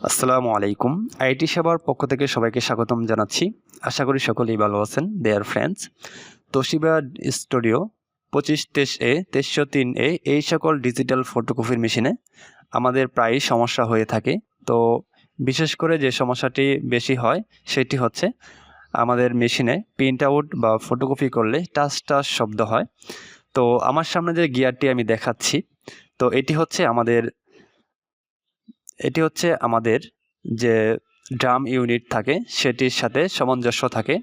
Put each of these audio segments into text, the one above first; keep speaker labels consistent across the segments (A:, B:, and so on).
A: আসসালামু আলাইকুম। আইটি সেবার পক্ষ থেকে সবাইকে স্বাগতম জানাচ্ছি। আশা করি সকলেই ভালো আছেন দেয়ার ফ্রেন্ডস তোশিবা স্টুডিও পঁচিশ তেইশ এ, তেইশশো তিন এ, এই সকল ডিজিটাল ফটোকপির মেশিনে আমাদের প্রায়ই সমস্যা হয়ে থাকে। তো বিশেষ করে যে সমস্যাটি বেশি হয়, সেটি হচ্ছে আমাদের মেশিনে প্রিন্ট আউট বা ফটোকপি করলে টাচ টাচ শব্দ হয়। তো আমার সামনে যে গিয়ারটি আমি দেখাচ্ছি, তো এটি হচ্ছে আমাদের এটি হচ্ছে আমাদের যে ড্রাম ইউনিট থাকে, সেটির সাথে সামঞ্জস্য থাকে।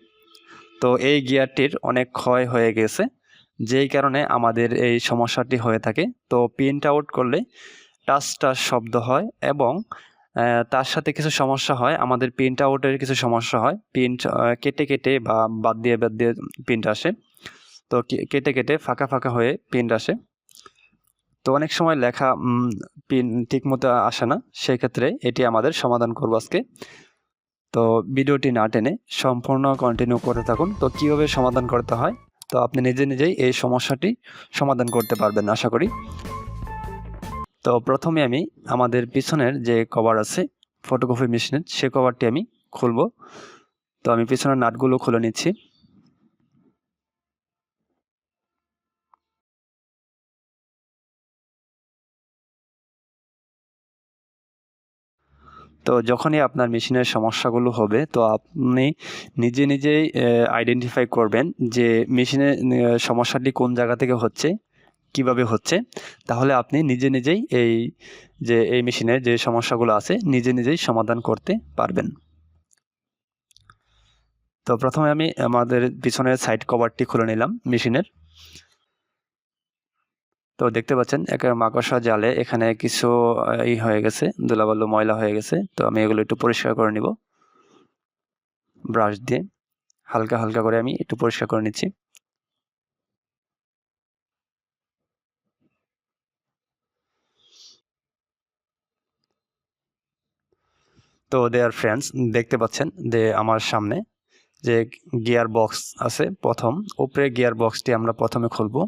A: তো এই গিয়ারটির অনেক ক্ষয় হয়ে গেছে, যেই কারণে আমাদের এই সমস্যাটি হয়ে থাকে। তো প্রিন্ট আউট করলে টাচ টাচ শব্দ হয় এবং তার সাথে কিছু সমস্যা হয়, আমাদের প্রিন্ট আউটের কিছু সমস্যা হয়। প্রিন্ট কেটে কেটে বা বাদ দিয়ে বাদ দিয়ে প্রিন্ট আসে। তো কেটে কেটে ফাঁকা ফাঁকা হয়ে প্রিন্ট আসে। তো অনেক সময় লেখা পিন ঠিক মতো আসে না সেই ক্ষেত্রে এটি আমাদের সমাধান করব আজকে। তো ভিডিওটি না টেনে সম্পূর্ণ কন্টিনিউ করে থাকুন। তো কীভাবে সমাধান করতে হয়? তো আপনি নিজে নিজেই এই সমস্যাটি সমাধান করতে পারবেন, আশা করি। তো প্রথমে আমি আমাদের পিছনের যে কভার আছে ফটোকপি মেশিনের সে কভারটি আমি খুলব। তো আমি পিছনের নাটগুলো খুলে নিচ্ছি। তো যখনই আপনার মেশিনের সমস্যাগুলো হবে, তো আপনি নিজে নিজেই আইডেন্টিফাই করবেন যে মেশিনের সমস্যাটি কোন জায়গা থেকে হচ্ছে, কীভাবে হচ্ছে। তাহলে আপনি নিজে নিজেই এই যে, এই মেশিনের যে সমস্যাগুলো আছে, নিজে নিজেই সমাধান করতে পারবেন। তো প্রথমে আমি আমাদের পিছনের সাইড কভারটি খুলে নিলাম মেশিনের। তো দেখতে পাচ্ছেন একটা মাকড়সা জালে এখানে কিছু ই হয়ে গেছে, ধুলাবালু, ময়লা হয়ে গেছে। তো আমি এগুলো একটু পরিষ্কার করে নিব। ব্রাশ দিয়ে হালকা হালকা করে আমি একটু পরিষ্কার করে নিচ্ছি। তো দেয়ার ফ্রেন্ডস দেখতে পাচ্ছেন যে আমার সামনে যে গিয়ার বক্স আছে, প্রথম, উপরে গিয়ার বক্সটি আমরা প্রথমে খুলবো।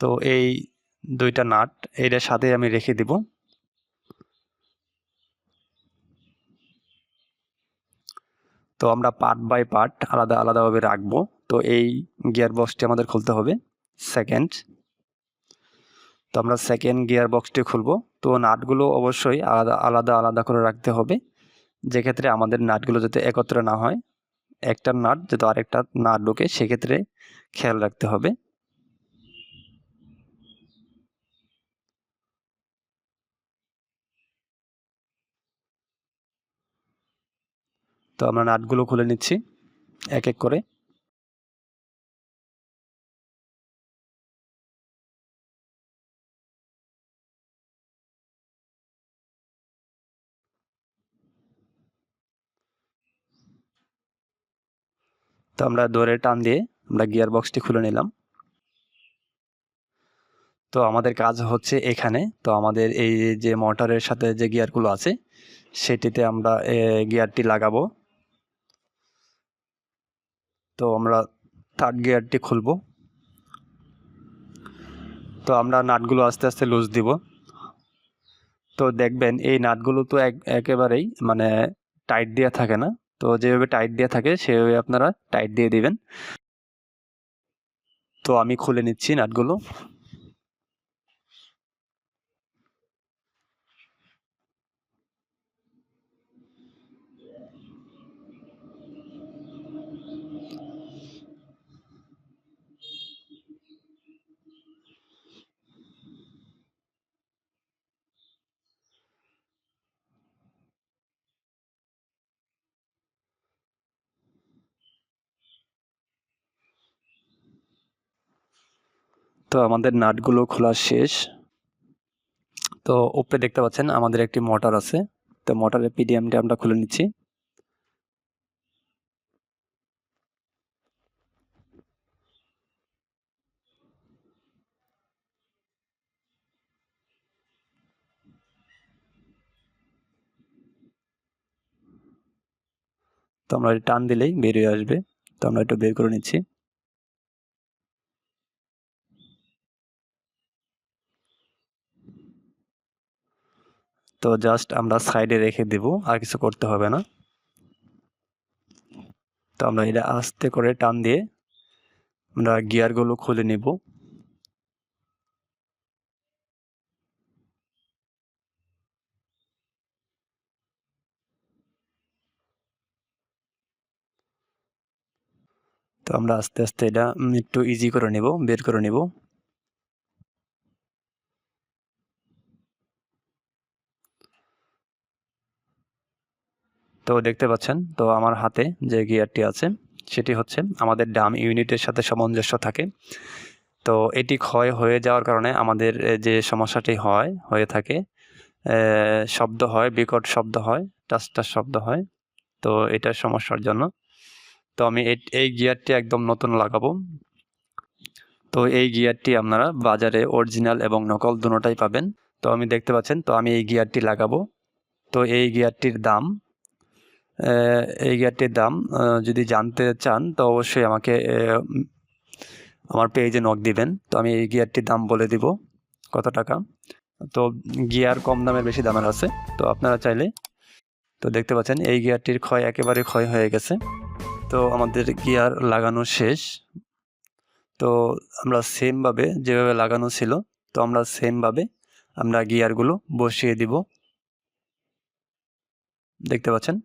A: তো এই দুইটা নাট, এইটার সাথে আমি রেখে দিব। তো আমরা পার্ট বাই পার্ট আলাদা আলাদাভাবে রাখব। তো এই গিয়ার বক্সটি আমাদের খুলতে হবে, সেকেন্ড। তো আমরা সেকেন্ড গিয়ার বক্সটি খুলবো। তো নাটগুলো অবশ্যই আলাদা আলাদা আলাদা করে রাখতে হবে। যে ক্ষেত্রে আমাদের নাটগুলো যাতে একত্র না হয়, একটা নাট যাতে আরেকটা না ঢোকে, সেক্ষেত্রে খেয়াল রাখতে হবে। তো আমরা নাটগুলো খুলে নিচ্ছি, এক এক করে। তো আমরা দৌড়ে টান দিয়ে আমরা গিয়ার বক্সটি খুলে নিলাম। তো আমাদের কাজ হচ্ছে এখানে। তো আমাদের এই যে মোটরের সাথে যে গিয়ারগুলো আছে, সেটিতে আমরা গিয়ারটি লাগাবো। তো আমরা থার্ড গিয়ারটি খুলব। তো আমরা নাটগুলো আস্তে আস্তে লুজ দিব। তো দেখবেন এই নাটগুলো তো এক, একেবারেই মানে টাইট দেওয়া থাকে না। তো যেভাবে টাইট দেওয়া থাকে সেভাবে আপনারা টাইট দিয়ে দিবেন। তো আমি খুলে নিচ্ছি নাটগুলো। তো আমাদের নাটগুলো খোলা শেষ। তো উপরে দেখতে পাচ্ছেন আমাদের একটি মোটর আছে। তো মোটরের পিডিএমটি আমরা খুলে নিচ্ছি। তো আমরা টান দিলেই বেরিয়ে আসবে। তো আমরা একটু বের করে নিচ্ছি। তো জাস্ট আমরা সাইডে রেখে দেব, আর কিছু করতে হবে না। তো আমরা এটা আস্তে করে টান দিয়ে আমরা গিয়ারগুলো খুলে নিব। তো আমরা আস্তে আস্তে এটা একটু ইজি করে নিব, বের করে নিব। তো দেখতে পাচ্ছেন, তো আমার হাতে যে গিয়ারটি আছে, সেটি হচ্ছে আমাদের ডাম ইউনিটের সাথে সামঞ্জস্য থাকে। তো এটি ক্ষয় হয়ে যাওয়ার কারণে আমাদের যে সমস্যাটি হয়, হয়ে থাকে শব্দ হয়, বিকট শব্দ হয়, টাস্টার শব্দ হয়, তো এটার সমস্যার জন্য। তো আমি এই গিয়ারটি একদম নতুন লাগাবো। তো এই গিয়ারটি আপনারা বাজারে অরিজিনাল এবং নকল দুটোটাই পাবেন। তো আমি দেখতে পাচ্ছেন, তো আমি এই গিয়ারটি লাগাবো। তো এই গিয়ারটির দাম এই গিয়ারটির দাম যদি জানতে চান, তো অবশ্যই আমাকে আমার পেজে নক দিবেন। তো আমি এই গিয়ারটির দাম বলে দিব, কত টাকা? তো গিয়ার কম দামের বেশি দামের আছে, তো আপনারা চাইলে, তো দেখতে পাচ্ছেন, এই গিয়ারটির ক্ষয় একেবারে ক্ষয় হয়ে গেছে। তো আমাদের গিয়ার লাগানো শেষ। তো আমরা সেমভাবে যেভাবে লাগানো ছিল, তো আমরা সেমভাবে আমরা গিয়ারগুলো বসিয়ে দিব। দেখতে পাচ্ছেন?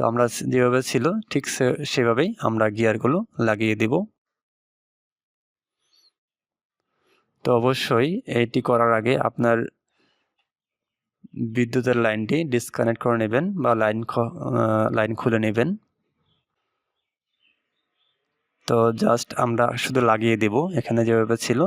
A: তো আমরা যেভাবে ছিল, ঠিক সেভাবেই আমরা গিয়ারগুলো লাগিয়ে দিব। তো অবশ্যই এটি করার আগে আপনার বিদ্যুতের লাইনটি ডিসকানেক্ট করে নেবেন বা লাইন লাইন খুলে নেবেন। তো জাস্ট আমরা শুধু লাগিয়ে দেব, এখানে যেভাবে ছিল।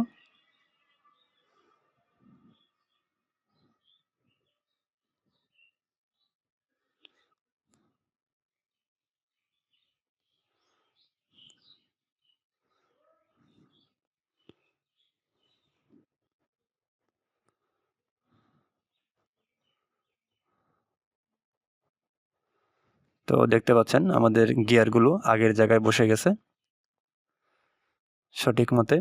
A: তো দেখতে পাচ্ছেন, আমাদের গিয়ারগুলো আগের জায়গায় বসে গেছে। সঠিক মতে।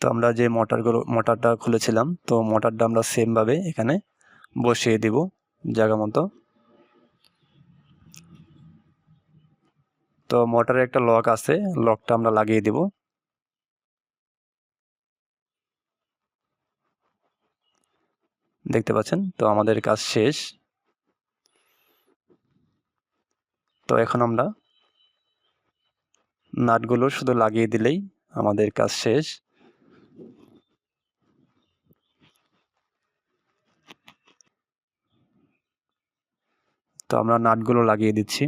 A: তো আমরা যে মোটরগুলো, মোটরটা খুলেছিলাম, তো মোটরটা আমরা সেমভাবে এখানে বসিয়ে দিব জায়গা মতো। তো মোটরের একটা লক আছে, লকটা আমরা লাগিয়ে দিব। দেখতে পাচ্ছেন? তো আমাদের কাজ শেষ। তো এখন আমরা নাটগুলো শুধু লাগিয়ে দিলেই আমাদের কাজ শেষ। তো আমরা নাটগুলো লাগিয়ে দিচ্ছি।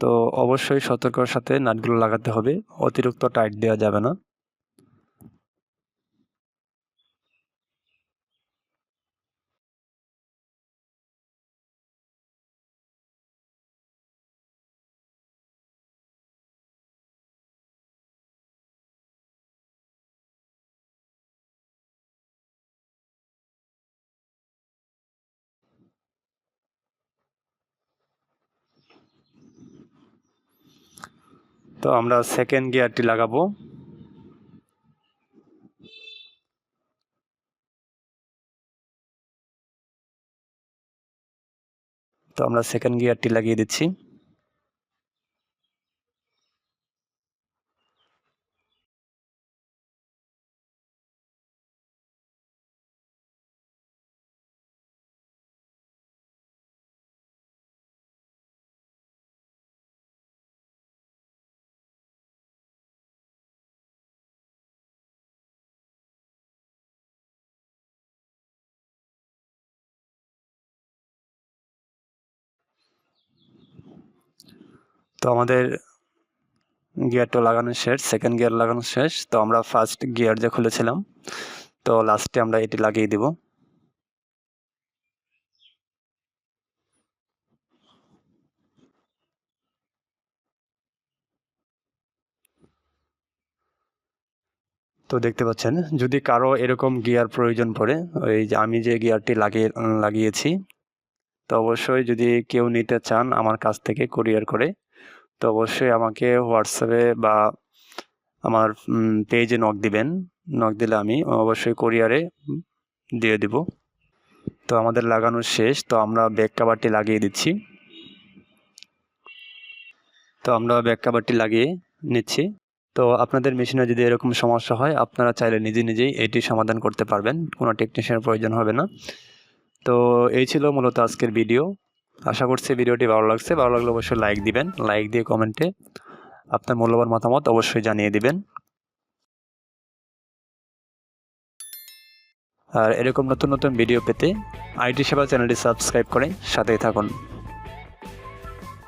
A: তো অবশ্যই সতর্কর সাথে নাটগুলো লাগাতে হবে। অতিরিক্ত টাইট দেওয়া যাবে না। তো আমরা সেকেন্ড গিয়ারটি লাগাবো। তো আমরা সেকেন্ড গিয়ারটি লাগিয়ে দিচ্ছি। তো আমাদের গিয়ারটা লাগানো শেষ সেকেন্ড গিয়ার লাগানো শেষ। তো আমরা ফার্স্ট গিয়ার যে খুলেছিলাম, তো লাস্টে আমরা এটি লাগিয়ে দিব। তো দেখতে পাচ্ছেন, যদি কারও এরকম গিয়ার প্রয়োজন পড়ে, ওই যে আমি যে গিয়ারটি লাগিয়ে লাগিয়েছি, তো অবশ্যই যদি কেউ নিতে চান আমার কাছ থেকে কুরিয়ার করে তো অবশ্যই আমাকে হোয়াটসঅ্যাপে বা আমার পেজে নক দিবেন। নক দিলে আমি অবশ্যই কোরিয়ারে দিয়ে দিব। তো আমাদের লাগানো শেষ। তো আমরা ব্যাক কাভারটি লাগিয়ে দিচ্ছি। তো আমরা ব্যাক কাভারটি লাগিয়ে নিচ্ছি। তো আপনাদের মেশিনে যদি এরকম সমস্যা হয়, আপনারা চাইলে নিজে নিজেই এটি সমাধান করতে পারবেন। কোনো টেকনিশিয়ানের প্রয়োজন হবে না। তো এই ছিল মূলত আজকের ভিডিও আশা করছি ভিডিওটি ভালো লাগছে। ভালো লাগলে অবশ্যই লাইক দিবেন। লাইক দিয়ে কমেন্টে আপনার মূল্যবান মতামত অবশ্যই জানিয়ে দিবেন। আর এরকম নতুন নতুন ভিডিও পেতে আইটি সেবা চ্যানেলটি সাবস্ক্রাইব করে সাথেই থাকুন।